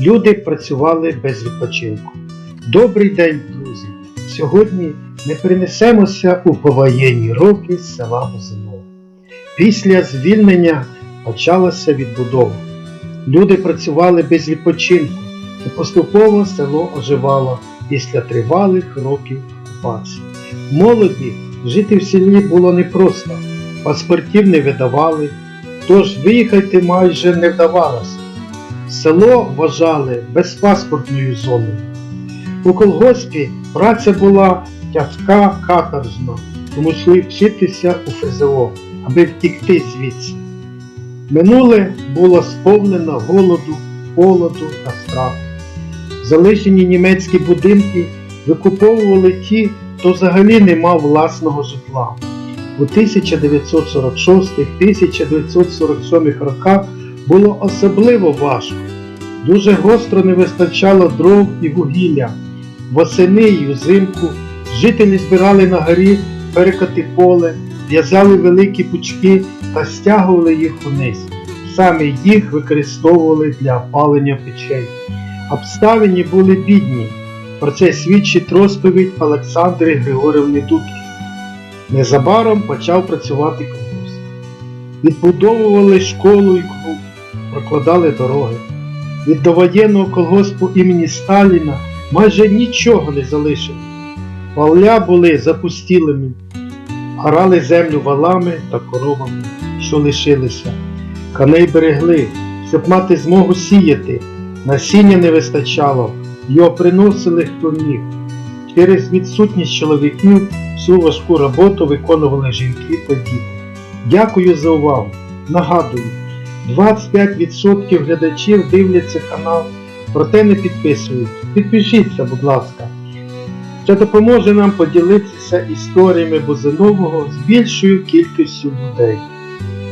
Люди працювали без відпочинку. Добрий день, друзі! Сьогодні ми перенесемося у повоєнні роки села Бузиново. Після звільнення почалася відбудова. Люди працювали без відпочинку, і поступово село оживало після тривалих років окупації. Молоді жити в селі було непросто, паспортів не видавали, тож виїхати майже не вдавалося. Село вважали безпаспортною зоною. У колгоспі праця була тяжка каторжна, тому йшли вчитися у ФЗО, аби втікти звідси. Минуле було сповнено голоду, холоду та страху. Залишені німецькі будинки викуповували ті, хто взагалі не мав власного житла. У 1946-1947 роках було особливо важко. Дуже гостро не вистачало дров і вугілля. Восени й узимку жителі збирали на горі перекати поле, в'язали великі пучки та стягували їх униз. Саме їх використовували для опалення печей. Обставини були бідні. Про це свідчить розповідь Олександри Григорівни Дудки. Незабаром почав працювати колгосп. Відбудовували школу і клуб, прокладали дороги. Від довоєнного колгоспу імені Сталіна майже нічого не залишилось. Поля були запустілими, орали землю валами та коровами, що лишилися. Коней берегли, щоб мати змогу сіяти. Насіння не вистачало, його приносили хто міг. Через відсутність чоловіків всю важку роботу виконували жінки та діти. Дякую за увагу. Нагадую, 25% глядачів дивляться канал, проте не підписують. Підпишіться, будь ласка. Це допоможе нам поділитися історіями Бузинового з більшою кількістю людей.